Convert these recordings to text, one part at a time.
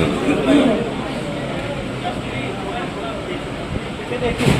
Ừ. Thank you.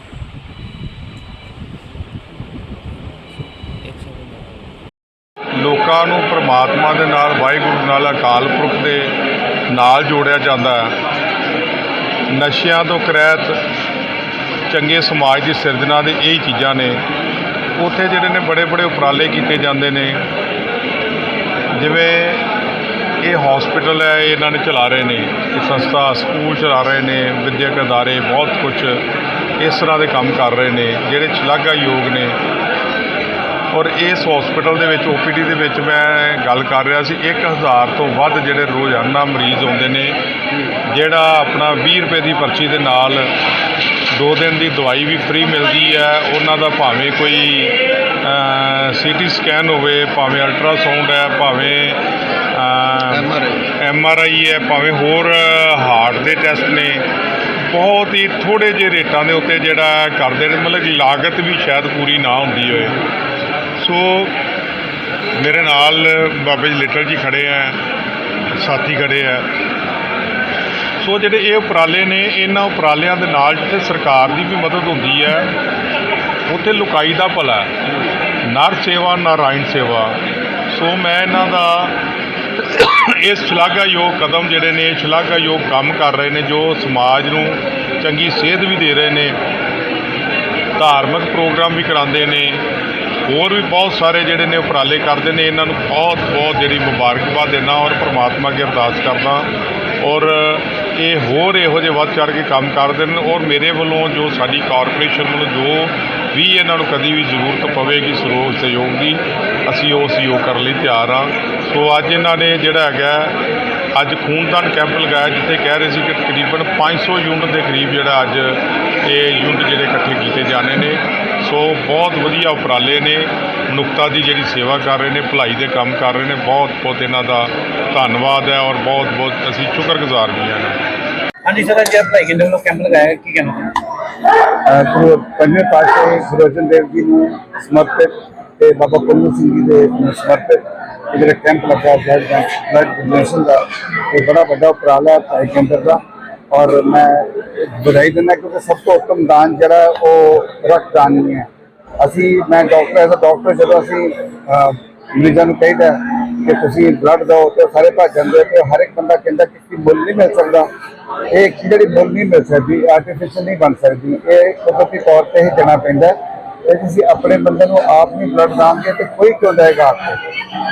ਲੋਕਾਂ ਨੂੰ ਪ੍ਰਮਾਤਮਾ ਦੇ ਨਾਲ, ਵਾਹਿਗੁਰੂ ਨਾਲ ਅਕਾਲ ਪੁਰਖ ਦੇ ਨਾਲ ਜੋੜਿਆ ਜਾਂਦਾ ਹੈ। ਨਸ਼ਿਆਂ ਤੋਂ ਕਰੈਤ ਚੰਗੇ ਸਮਾਜ ਦੀ ਸਿਰਜਣਾ ਦੇ ਇਹ ਚੀਜ਼ਾਂ ਨੇ। ਉੱਥੇ ਜਿਹੜੇ ਨੇ ਬੜੇ ਬੜੇ ਉਪਰਾਲੇ ਕੀਤੇ ਜਾਂਦੇ ਨੇ। ਜਿਵੇਂ ਇਹ ਹਸਪੀਟਲ ਹੈ, ਇਹਨਾਂ ਨੇ ਚਲਾ ਰਹੇ ਨੇ। ਇਹ ਸੰਸਥਾ ਸਕੂਲ ਚਲਾ ਰਹੇ ਨੇ, ਵਿਦਿਅਕ ਅਦਾਰੇ, ਬਹੁਤ ਕੁਝ ਇਸ ਤਰ੍ਹਾਂ ਦੇ ਕੰਮ ਕਰ ਰਹੇ ਨੇ, ਜਿਹੜੇ ਸ਼ਲਾਘਾਯੋਗ ਨੇ। ਔਰ ਇਸ ਹਸਪੀਟਲ ਦੇ ਵਿੱਚ ਓਪੀਡੀ ਦੇ ਵਿੱਚ ਮੈਂ ਗੱਲ ਕਰ ਰਿਹਾ ਸੀ 1000 ਤੋਂ ਵੱਧ ਜਿਹੜੇ ਰੋਜ਼ਾਨਾ ਮਰੀਜ਼ ਆਉਂਦੇ ਨੇ, ਜਿਹੜਾ ਆਪਣਾ 20 ਰੁਪਏ ਦੀ ਪਰਚੀ ਦੇ ਨਾਲ ਦੋ ਦਿਨ ਦੀ ਦਵਾਈ ਵੀ ਫ੍ਰੀ ਮਿਲਦੀ ਹੈ, ਉਹਨਾਂ ਦਾ ਭਾਵੇਂ ਕੋਈ ਸੀਟੀ ਸਕੈਨ ਹੋਵੇ, ਭਾਵੇਂ ਅਲਟਰਾਸਾਊਂਡ ਹੈ, ਭਾਵੇਂ ਐਮ ਆਰ ਆਈ ਹੈ, ਭਾਵੇਂ ਹੋਰ ਹਾਰਟ ਦੇ ਟੈਸਟ ਨੇ, ਬਹੁਤ ਹੀ ਥੋੜੇ ਜਿਹੇ ਰੇਟਾਂ ਦੇ ਉੱਤੇ ਜਿਹੜਾ ਕਰਦੇ ਨੇ, ਮਤਲਬ ਲਾਗਤ ਵੀ ਸ਼ਾਇਦ ਪੂਰੀ ਨਾ ਹੁੰਦੀ ਹੋਏ। ਸੋ ਮੇਰੇ ਨਾਲ ਬਾਬਾ ਜੀ ਲਿਟਲ ਜੀ ਖੜੇ ਆ, ਸਾਥੀ ਖੜੇ ਆ। ਸੋ ਜਿਹੜੇ ਇਹ ਉਪਰਾਲੇ ਨੇ, ਇਹਨਾਂ ਉਪਰਾਲਿਆਂ ਦੇ ਨਾਲ ਜਿੱਥੇ ਸਰਕਾਰ ਦੀ ਵੀ ਮਦਦ ਹੁੰਦੀ ਹੈ, ਉੱਥੇ ਲੁਕਾਈ ਦਾ ਭਲਾ ਨਰ ਸੇਵਾ ਨਾਰਾਇਣ ਸੇਵਾ। ਸੋ ਮੈਂ ਇਹਨਾਂ ਦਾ ਇਸ ਸ਼ਲਾਘਾਯੋਗ ਕਦਮ ਜਿਹੜੇ ਨੇ, ਸ਼ਲਾਘਾਯੋਗ ਕੰਮ ਕਰ ਰਹੇ ਨੇ, ਜੋ ਸਮਾਜ ਨੂੰ ਚੰਗੀ ਸੇਧ ਵੀ ਦੇ ਰਹੇ ਨੇ ਧਾਰਮਿਕ ਪ੍ਰੋਗਰਾਮ ਵੀ ਕਰਾਉਂਦੇ ਨੇ। ਹੋਰ ਵੀ ਬਹੁਤ ਸਾਰੇ ਜਿਹੜੇ ਨੇ ਉਪਰਾਲੇ ਕਰਦੇ ਨੇ। ਇਹਨਾਂ ਨੂੰ ਬਹੁਤ ਬਹੁਤ ਜਿਹੜੀ ਮੁਬਾਰਕਬਾਦ ਦੇਣਾ ਔਰ ਪ੍ਰਮਾਤਮਾ ਅੱਗੇ ਅਰਦਾਸ ਕਰਦਾ। ਔਰ ਇਹ ਹੋਰ ਇਹੋ ਜਿਹੇ ਵੱਧ ਚੜ ਕੇ ਕੰਮ ਕਰਦੇ ਨੇ ਔਰ ਮੇਰੇ ਵੱਲੋਂ ਜੋ ਸਾਡੀ ਕਾਰਪੋਰੇਸ਼ਨ ਵੱਲੋਂ ਜੋ ਵੀ ਇਹਨਾਂ ਨੂੰ ਕਦੀ ਵੀ ਜ਼ਰੂਰਤ ਪਵੇਗੀ ਸਰੋਤ ਸਹਿਯੋਗ ਦੀ, ਅਸੀਂ ਉਹ ਸਹਿਯੋਗ ਕਰਨ ਲਈ ਤਿਆਰ ਹਾਂ। ਸੋ ਅੱਜ ਇਹਨਾਂ ਨੇ ਜਿਹੜਾ ਹੈਗਾ, ਅੱਜ ਖੂਨਦਾਨ ਕੈਂਪ ਲਗਾਇਆ, ਜਿੱਥੇ ਕਹਿ ਰਹੇ ਸੀ ਕਿ ਤਕਰੀਬਨ 500 ਯੂਨਿਟ ਦੇ ਕਰੀਬ ਜਿਹੜਾ ਅੱਜ ਇਹ ਯੂਨਿਟ ਜਾਣੇ ਨੇ। ਸੋ ਬਹੁਤ ਵਧੀਆ ਉਪਰਾਲੇ ਨੇ। ਮਨੁੱਖਤਾ ਦੀ ਜਿਹੜੀ ਸੇਵਾ ਕਰ ਰਹੇ ਨੇ ਭਲਾਈ ਦੇ ਕੰਮ ਕਰ ਰਹੇ ਨੇ ਬਹੁਤ ਬਹੁਤ ਇਹਨਾਂ ਦਾ ਧੰਨਵਾਦ ਹੈ ਔਰ ਬਹੁਤ ਬਹੁਤ ਅਸੀਂ ਸ਼ੁਕਰਗੁਜ਼ਾਰ ਵੀ ਹਾਂ। ਹਾਂਜੀ ਸਰ ਅੱਜ ਭਾਈ ਕਿੰਨੇ ਵੱਲੋਂ ਕੈਂਪ ਲਗਾਇਆ ਕੀ ਕਹਿਣਾ? ਗੁਰੂ ਪੰਜਵੇਂ ਪਾਤਸ਼ਾਹ ਗੁਰੂ ਅਰਜਨ ਦੇਵ ਜੀ ਨੂੰ ਸਮਰਪਿਤ ਤੇ ਬਾਬਾ ਪੁੰਨੂ ਸਿੰਘ ਜੀ ਦੇ ਸਮਰਪਿਤ ਜਿਹੜਾ ਕੈਂਪ ਲੱਗਾ ਬਲੱਡ ਬਲੱਡ ਡੋਨੇਸ਼ਨ ਦਾ ਇਹ ਬੜਾ ਵੱਡਾ ਉਪਰਾਲਾ ਹੈ ਭਾਈ ਕੇਂਦਰ ਦਾ। ਔਰ ਮੈਂ ਵਧਾਈ ਦਿੰਦਾ ਕਿਉਂਕਿ ਸਭ ਤੋਂ ਉੱਤਮ ਦਾਨ ਜਿਹੜਾ ਉਹ ਰਕਤਦਾਨ ਨਹੀਂ ਹੈ ਅਸੀਂ, ਮੈਂ ਡਾਕਟਰ ਐਜ਼ ਅ ਡਾਕਟਰ ਜਦੋਂ ਅਸੀਂ ਮਰੀਜ਼ਾਂ ਨੂੰ ਕਹਿੰਦਾ ਕਿ ਤੁਸੀਂ ਬਲੱਡ ਦਿਓ ਤੇ ਸਾਰੇ ਭੱਜ ਜਾਂਦੇ ਤੇ ਹਰ ਇੱਕ ਬੰਦਾ ਕਹਿੰਦਾ ਕਿ ਕੀ ਮੁੱਲ ਨਹੀਂ ਮਿਲ ਸਕਦਾ। ਇਹ ਇੱਕ ਜਿਹੜੀ ਮੁੱਲ ਨਹੀਂ ਮਿਲ ਸਕਦੀ ਆਰਟੀਫੀਸ਼ੀਅਲ ਨਹੀਂ ਬਣ ਸਕਦੀ। ਇਹ ਕੁਦਰਤੀ ਤੌਰ ਤੇ ਹੀ ਦੇਣਾ ਪੈਂਦਾ। ਹੈ। ਇਹ ਤੁਸੀਂ ਆਪਣੇ ਬੰਦੇ ਨੂੰ ਆਪ ਨਹੀਂ ਬਲੱਡ ਦਾਂਗੇ ਤੇ ਕੋਈ ਕਿਉਂ ਦੇਗਾ ਆਪको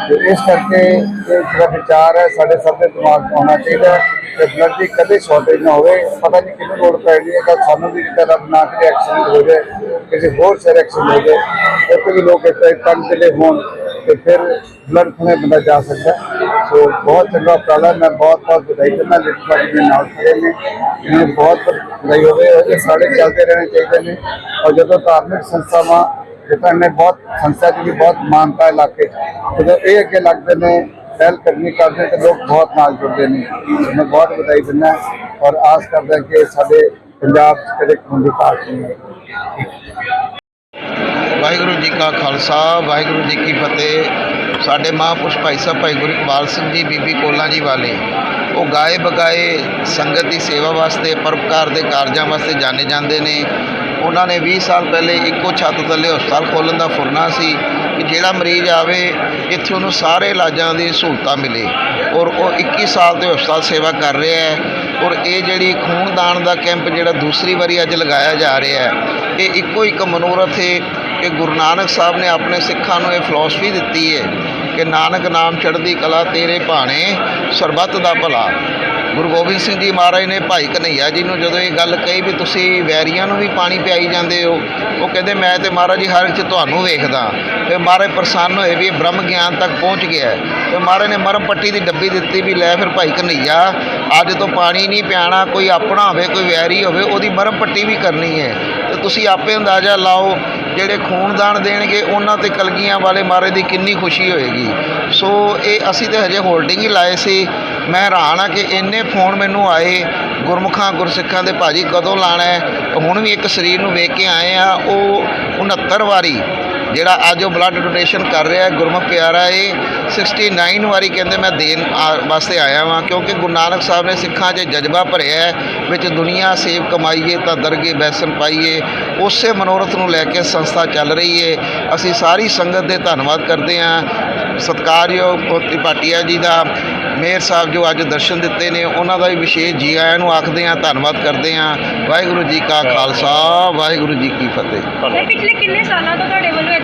ਤੇ ਇਸ ਕਰਕੇ ਇਹ ਜਿਹੜਾ ਵਿਚਾਰ ਹੈ, ਸਾਡੇ ਸਭ ਦੇ ਦਿਮਾਗ 'ਚ ਹੋਣਾ ਚਾਹੀਦਾ ਹੈ ਕਿ ਬਲੱਡ ਦੀ ਕਦੇ ਸ਼ਾਰਟੇਜ ਨਾ ਹੋਵੇ ਪਤਾ ਨਹੀਂ ਕਿਹਨੂੰ ਲੋੜ ਪੈ ਪੈਣੀ ਹੈ, ਤਾਂ ਸਾਨੂੰ ਵੀ ਕਿਤੇ ਰੱਬ ਨਾ ਕਰੇ ਐਕਸੀਡੈਂਟ ਹੋ ਜਾਏ, ਕਿਸੇ ਹੋਰ ਸ਼ਹਿਰ ਐਕਸੀਡੈਂਟ ਹੋ ਜਾਏ, ਉੱਥੇ ਵੀ ਲੋਕ ਇੱਥੇ ਤੰਗ ਦੇ ਹੋਣ ਤੇ ਫਿਰ ਬਲੱਡ ਖੁਣੇ ਬੰਦਾ ਜਾ ਸਕਦਾ ਹੈ। ਬਹੁਤ ਚੰਗਾ ਉਪਰਾਲਾ ਮੈਂ ਬਹੁਤ ਬਹੁਤ ਵਧਾਈ ਦਿੰਦਾ। ਲਿਟ ਪਾਰਟੀ ਦੇ ਨਾਲ ਖੜੇ ਨੇ। ਇਹਨਾਂ ਬਹੁਤ ਵਧਾਈ ਹੋਵੇ। ਇਹ ਸਾਰੇ ਚੱਲਦੇ ਰਹਿਣੇ ਚਾਹੀਦੇ ਨੇ। ਔਰ ਜਦੋਂ ਧਾਰਮਿਕ ਸੰਸਥਾਵਾਂ ਜਿੱਦਾਂ ਨੇ ਬਹੁਤ ਸੰਸਥਾ ਦੀ ਵੀ ਬਹੁਤ ਮਾਨਤਾ ਇਲਾਕੇ 'ਚ। ਜਦੋਂ ਇਹ ਅੱਗੇ ਲੱਗਦੇ ਨੇ, ਪਹਿਲ ਕਰਨੀ ਕਰਦੇ ਤੇ ਲੋਕ ਬਹੁਤ ਨਾਲ ਜੁੜਦੇ ਨੇ। ਮੈਂ ਬਹੁਤ ਵਧਾਈ ਦਿੰਦਾ ਔਰ ਆਸ ਕਰਦਾ ਕਿ ਸਾਡੇ ਪੰਜਾਬ 'ਚ ਕਦੇ ਖੂਨ ਦੀ ਘਾਟ ਨਹੀਂ ਵਾਹਿਗੁਰੂ ਜੀ ਕਾ ਖਾਲਸਾ। ਵਾਹਿਗੁਰੂ ਜੀ ਕੀ ਫਤਿਹ। ਸਾਡੇ ਮਹਾਂਪੁਰਸ਼ ਭਾਈ ਸਾਹਿਬ, ਭਾਈ ਗੁਰੂ ਇਕਬਾਲ ਸਿੰਘ ਜੀ, ਬੀਬੀ ਕੋਲਾਂ ਜੀ ਵਾਲੇ, ਉਹ ਗਾਏ ਬਗਾਏ ਸੰਗਤ ਦੀ ਸੇਵਾ ਵਾਸਤੇ ਪਰਪਕਾਰ ਦੇ ਕਾਰਜਾਂ ਵਾਸਤੇ ਜਾਣੇ ਜਾਂਦੇ ਨੇ। ਉਹਨਾਂ ਨੇ 20 ਸਾਲ ਪਹਿਲੇ ਇੱਕੋ ਛੱਤ ਥੱਲੇ ਹਸਪਤਾਲ ਖੋਲ੍ਹਣ ਦਾ ਫੁਰਨਾ ਸੀ ਕਿ ਜਿਹੜਾ ਮਰੀਜ਼ ਆਵੇ, ਇੱਥੇ ਉਹਨੂੰ ਸਾਰੇ ਇਲਾਜਾਂ ਦੀ ਸਹੂਲਤਾਂ ਮਿਲੇ। ਔਰ ਉਹ 21 ਸਾਲ ਤੋਂ ਹਸਪਤਾਲ ਸੇਵਾ ਕਰ ਰਿਹਾ ਹੈ। ਔਰ ਇਹ ਜਿਹੜੀ ਖੂਨਦਾਨ ਦਾ ਕੈਂਪ ਜਿਹੜਾ ਦੂਸਰੀ ਵਾਰੀ ਅੱਜ ਲਗਾਇਆ ਜਾ ਰਿਹਾ ਹੈ, ਇਹ ਇੱਕੋ ਇੱਕ ਮਨੋਰਥ ਹੈ ਕਿ ਗੁਰੂ ਨਾਨਕ ਸਾਹਿਬ ਨੇ ਆਪਣੇ ਸਿੱਖਾਂ ਨੂੰ ਇਹ ਫਿਲਾਸਫੀ ਦਿੱਤੀ ਹੈ ਕਿ ਨਾਨਕ ਨਾਮ ਚੜ੍ਹਦੀ ਕਲਾ ਤੇਰੇ ਭਾਣੇ, ਸਰਬੱਤ ਦਾ ਭਲਾ। ਗੁਰੂ ਗੋਬਿੰਦ ਸਿੰਘ ਜੀ ਮਹਾਰਾਜ ਨੇ ਭਾਈ ਕਨਈਆ ਜੀ ਨੂੰ ਜਦੋਂ ਇਹ ਗੱਲ ਕਹੀ ਵੀ ਤੁਸੀਂ ਵੈਰੀਆਂ ਨੂੰ ਵੀ ਪਾਣੀ ਪਿਆਈ ਜਾਂਦੇ ਹੋ, ਉਹ ਕਹਿੰਦੇ ਮੈਂ ਤੇ ਮਹਾਰਾਜ ਜੀ ਹਰ ਇੱਕ 'ਚ ਤੁਹਾਨੂੰ ਵੇਖਦਾ। ਤੇ ਮਹਾਰਾਜ ਪ੍ਰਸੰਨ ਹੋਏ ਵੀ ਬ੍ਰਹਮ ਗਿਆਨ ਤੱਕ ਪਹੁੰਚ ਗਿਆ ਹੈ। ਤੇ ਮਹਾਰਾਜ ਨੇ ਮਰਮ ਪੱਟੀ ਦੀ ਡੱਬੀ ਦਿੱਤੀ ਵੀ ਲੈ ਫਿਰ ਭਾਈ ਕਨਈਆ ਅੱਜ ਤੋਂ ਪਾਣੀ ਨਹੀਂ ਪਿਆਣਾ, ਕੋਈ ਆਪਣਾ ਹੋਵੇ, ਕੋਈ ਵੈਰੀ ਹੋਵੇ, ਉਹਦੀ ਮਰਮ ਪੱਟੀ ਵੀ ਕਰਨੀ ਹੈ। ਤੁਸੀਂ ਆਪੇ ਅੰਦਾਜ਼ਾ ਲਾਓ, ਜਿਹੜੇ ਖੂਨਦਾਨ ਦੇਣਗੇ, ਉਹਨਾਂ ਤੇ ਕਲਗੀਆਂ ਵਾਲੇ ਮਾਰੇ ਦੀ ਕਿੰਨੀ ਖੁਸ਼ੀ ਹੋਏਗੀ। ਸੋ ਇਹ ਅਸੀਂ ਤੇ ਹਜੇ ਹੋਲਡਿੰਗ ਹੀ ਲਾਏ ਸੀ। ਮੈਂ ਹੈਰਾਨ ਆ ਕਿ ਇੰਨੇ ਫੋਨ ਮੈਨੂੰ ਆਏ, ਗੁਰਮੁਖਾਂ, ਗੁਰਸਿੱਖਾਂ ਦੇ ਭਾਜੀ ਕਦੋਂ ਲਾਣਾ ਹੁਣ ਵੀ ਇੱਕ ਸਰੀਰ ਨੂੰ ਵੇਖ ਕੇ ਆਏ ਆ, ਉਹ 69 ਵਾਰੀ ਜਿਹੜਾ ਅੱਜ ਉਹ ਬਲੱਡ ਡੋਨੇਸ਼ਨ ਕਰ ਰਿਹਾ ਹੈ, ਗੁਰਮੁਖ ਪਿਆਰਾ ਇਹ 69 ਵਾਰੀ ਕਹਿੰਦੇ ਮੈਂ ਦੇਣ ਆ- ਵਾਸਤੇ ਆਇਆ ਵਾਂ, ਕਿਉਂਕਿ ਗੁਰੂ ਨਾਨਕ ਸਾਹਿਬ ਨੇ ਸਿੱਖਾਂ 'ਚ ਜਜ਼ਬਾ ਭਰਿਆ ਹੈ, ਵਿੱਚ ਦੁਨੀਆ ਸੇਵ ਕਮਾਈਏ ਤਾਂ ਦਰਗੇ ਬੈਸਨ ਪਾਈਏ, ਉਸੇ ਮਨੋਰਥ ਨੂੰ ਲੈ ਕੇ ਸੰਸਥਾ ਚੱਲ ਰਹੀ ਹੈ। ਅਸੀਂ ਸਾਰੀ ਸੰਗਤ ਦੇ ਧੰਨਵਾਦ ਕਰਦੇ ਹਾਂ। ਸਤਿਕਾਰਯੋਗ ਪੋਤੀ ਭਾਟੀਆ ਜੀ ਦਾ, ਮੇਅਰ ਸਾਹਿਬ ਜੋ ਅੱਜ ਦਰਸ਼ਨ ਦਿੱਤੇ ਨੇ, ਉਹਨਾਂ ਦਾ ਵੀ ਵਿਸ਼ੇਸ਼ ਜੀ ਆਇਆਂ ਨੂੰ ਆਖਦੇ ਹਾਂ, ਧੰਨਵਾਦ ਕਰਦੇ ਹਾਂ। ਵਾਹਿਗੁਰੂ ਜੀ ਕਾ ਖਾਲਸਾ, ਵਾਹਿਗੁਰੂ ਜੀ ਕੀ ਫਤਿਹ। ਪਿਛਲੇ ਕਿੰਨੇ ਸਾਲਾਂ ਤੋਂ ਤੁਹਾਡੇ ਵੱਲੋਂ